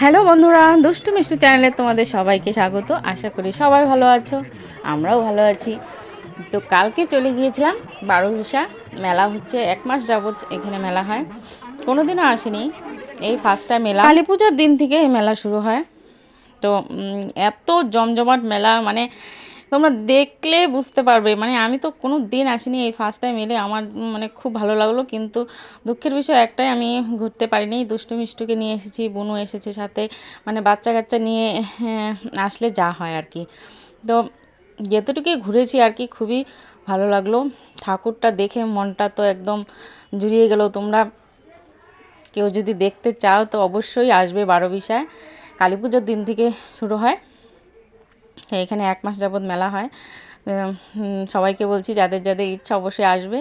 Hello বন্ধুরা, দুষ্টু মিষ্টু চ্যানেলে তোমাদের সবাইকে স্বাগত। আশা করি সবাই ভালো আছো, আমরাও ভালো আছি। তো কালকে চলে গিয়েছিলাম বারোবিশা, মেলা হচ্ছে এক মাস যাবৎ এখানে মেলা হয়। কোনো দিনও আসেনি, এই ফার্স্ট টাইম মেলা কালী পূজার দিন থেকে এই মেলা শুরু হয়। তো এত জমজমাট মেলা মানে তোমরা দেখলে বুঝতে পারবে। মানে আমি তো কোনো দিন আসিনি এই ফার্স্ট টাইম এলে। আমার মানে খুব ভালো লাগল। কিন্তু দুঃখের বিষয় একটাই আমি ঘুরতে পারিনি। দুষ্টু মিষ্টুকে নিয়ে এসেছি বুনু এসেছে সাথে। মানে বাচ্চা কাচ্চা নিয়ে হ্যাঁ, আসলে যা হয় আর কি। তো যেতটুকুই ঘুরেছি আর কি খুবই ভালো লাগল। ঠাকুরটা দেখে মনটা তো একদম জুড়িয়ে গেল। তোমরা কেউ যদি দেখতে চাও তো অবশ্যই আসবে বারো বিশায় কালী পুজোর দিন থেকে শুরু হয়। এখানে এক মাস যাবৎ মেলা হয়। সবাইকে বলছি যাদের যাদের ইচ্ছা অবশ্যই আসবে।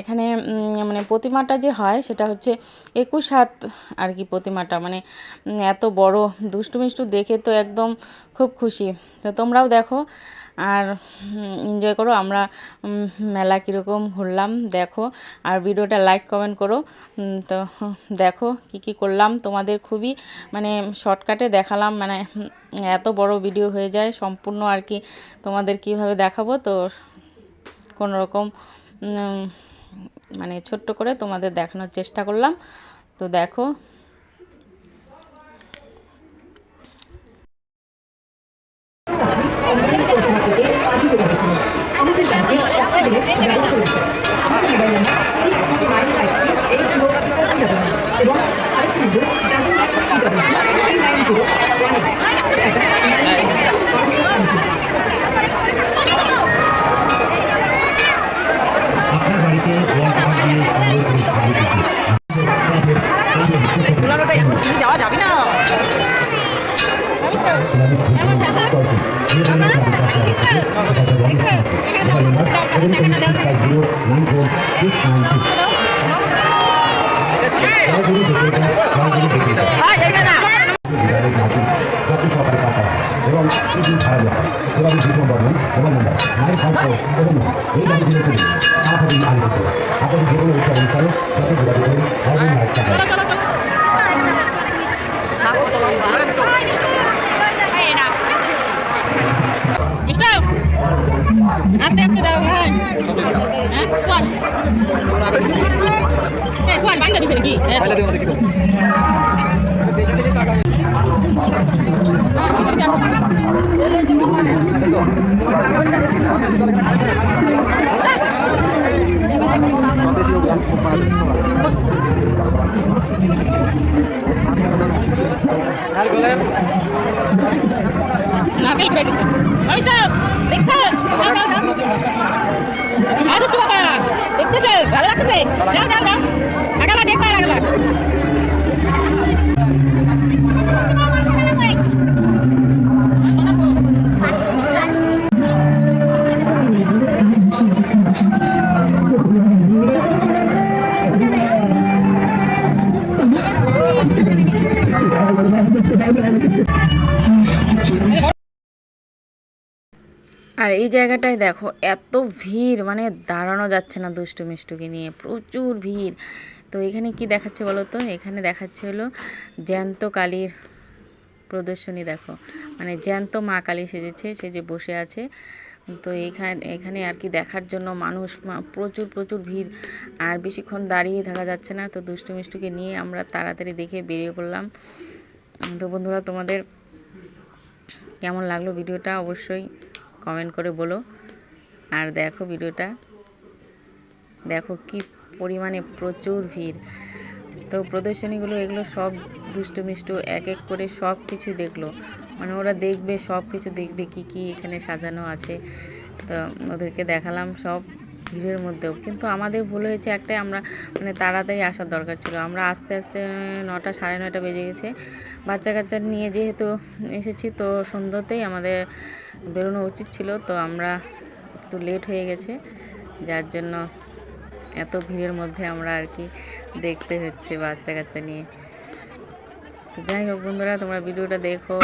এখানে মানে প্রতিমাটা যে হয় সেটা হচ্ছে একুশ হাত আর কি প্রতিমাটা। মানে এত বড়, দুষ্টু মিষ্টু দেখে তো একদম খুব খুশি। তো তোমরাও দেখো আর এনজয় করো। আমরা মেলা কীরকম ঘুরলাম, দেখো। আর ভিডিওটা লাইক কমেন্ট করো। তো, দেখো কি কি করলাম। তোমাদের খুবই মানে শর্টকাটে দেখালাম। মানে এত বড় ভিডিও হয়ে যায়, সম্পূর্ণ আর কি তোমাদের কীভাবে দেখাবো তো কোনো রকম মানে ছোট্ট করে তোমাদের দেখানোর চেষ্টা করলাম। তো দেখো। আপনার হ্যাঁ দেখছেন দুষ্টু বাবা দেখতেছে ভালো লাগতেছে যাও। এই জায়গাটায় দেখো, এত ভিড় মানে দাঁড়ানো যাচ্ছে না দুষ্টু মিষ্টুকে নিয়ে, প্রচুর ভিড়। তো এখানে কি দেখাচ্ছে বলো তো? এখানে দেখাচ্ছে হলো জ্যান্ত কালীর প্রদর্শনী, দেখো। মানে জ্যান্ত মা কালী সেজেছে সে যে বসে আছে। তো এখানে এখানে আর কি দেখার জন্য মানুষ প্রচুর প্রচুর ভিড়। আর বেশিক্ষণ দাঁড়িয়ে থাকা যাচ্ছে না। তো দুষ্টু মিষ্টুকে নিয়ে আমরা তাড়াতাড়ি দেখে বেরিয়ে পড়লাম। তো বন্ধুরা, তোমাদের কেমন লাগল ভিডিওটা? অবশ্যই কমেন্ট করে বলো। আর দেখো ভিডিওটা। দেখো কি পরিমাণে প্রচুর ভিড়। তো প্রদর্শনীগুলো, এগুলো সব দুষ্টু মিষ্টু এক এক করে সব কিছু দেখল। মানে ওরা দেখবে, সব কিছু দেখবে, কি কি এখানে সাজানো আছে। তো ওদেরকে দেখালাম সব। ভিড়ের মধ্যেও। কিন্তু আমাদের ভুল হয়েছে একটাই, আমরা মানে তাড়াতাড়ি আসার দরকার ছিল। আমরা আস্তে আস্তে নটা সাড়ে নটা বেজে গেছে। বাচ্চা কাচ্চা নিয়ে যেহেতু এসেছি, তো সন্ধ্যাতেই আমাদের বেরোনো উচিত ছিল। তো আমরা একটু লেট হয়ে গেছে। যার জন্য এত ভিড়ের মধ্যে আমরা আর কি দেখতে হচ্ছে বাচ্চা কাচ্চা নিয়ে। তো যাই হোক বন্ধুরা, তোমরা ভিডিওটা দেখো।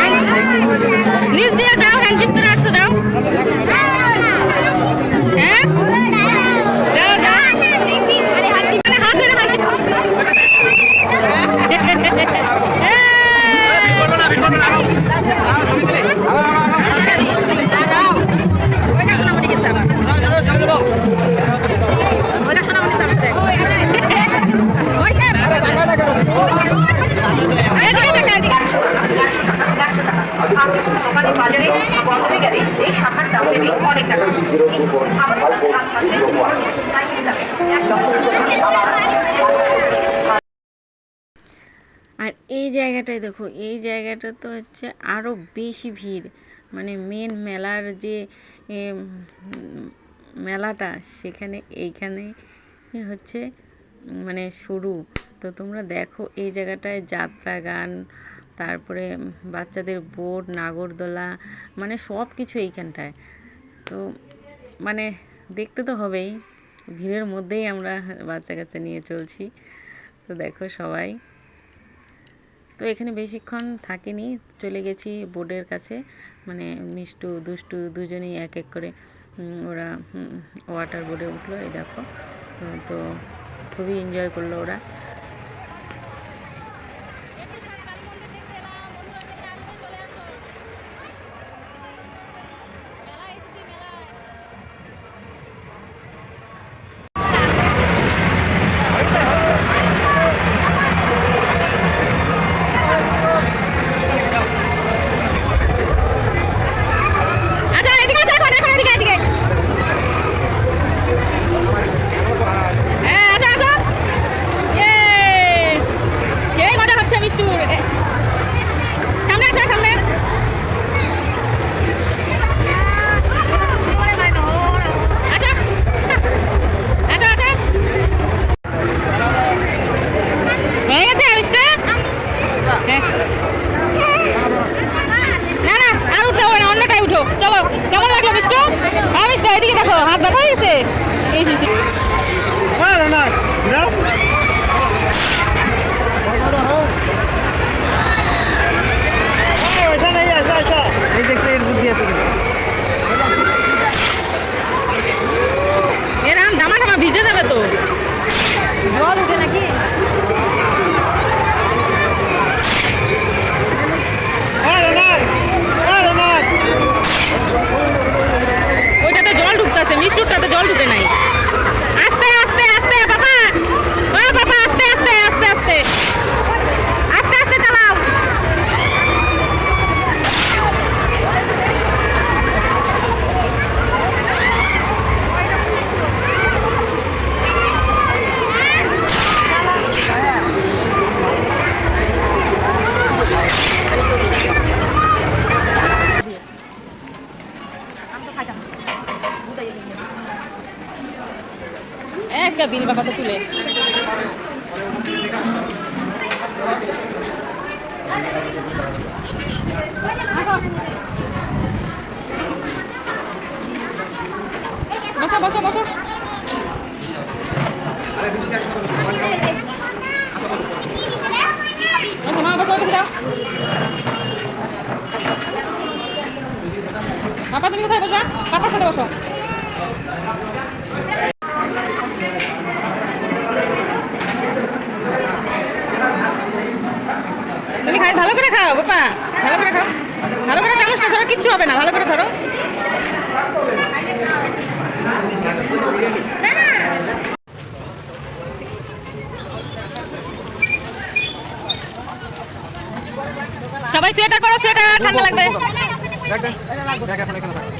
আর এই জায়গাটায় দেখো, এই জায়গাটা তো হচ্ছে আরও বেশি ভিড়। মানে মেন মেলার যে মেলাটা, সেখানে এইখানে হচ্ছে মানে শুরু। তো তোমরা দেখো এই জায়গাটায় যাত্রা গান, তারপরে বাচ্চাদের বোট, নাগরদোলা মানে সব কিছু এইখানটায়। তো মানে দেখতে তো হবেই। ভিড়ের মধ্যেই আমরা বাচ্চা কাচ্চা নিয়ে চলছি। তো দেখো সবাই। তো এখানে বেশিক্ষণ থাকিনি, চলে গেছি বোর্ডের কাছে। মানে মিষ্টু, দুষ্টু দুজনেই এক এক করে ওরা ওয়াটার বোর্ডে উঠল, এই দেখো। তো খুবই এনজয় করল ওরা। ব্যথা হয়ে গেছে এই যে, এই যে। এই দেখছে এর বুদ্ধি আছে কিন্তু। এরাম ধামা ধামা ভিজে যাবে তো জল উঠে নাকি ওইটাতে জল ঢুকতেছে মিষ্টুরটাতে জল ঢুকে নাই আস্তে আস্তে আস্তে বাবা ও বাবা আস্তে আস্তে আস্তে আস্তে আস্তে আস্তে চালাও একটা বিল বাবাকে তুলে বসো বসো বসো বসো মা বসো ওদিকে যাও বাবা তুমি কোথায়? বসবা বাবার সাথে বসো। তুমি খাই, ভালো করে খাও বাবা ভালো করে খাও। ভালো করে চামচটা ধরো, কিচ্ছু হবে না। ভালো করে ধরো। সবাই সোয়েটার পরো সোয়েটার ঠান্ডা লাগবে। দেখ এখন এখানে থাক।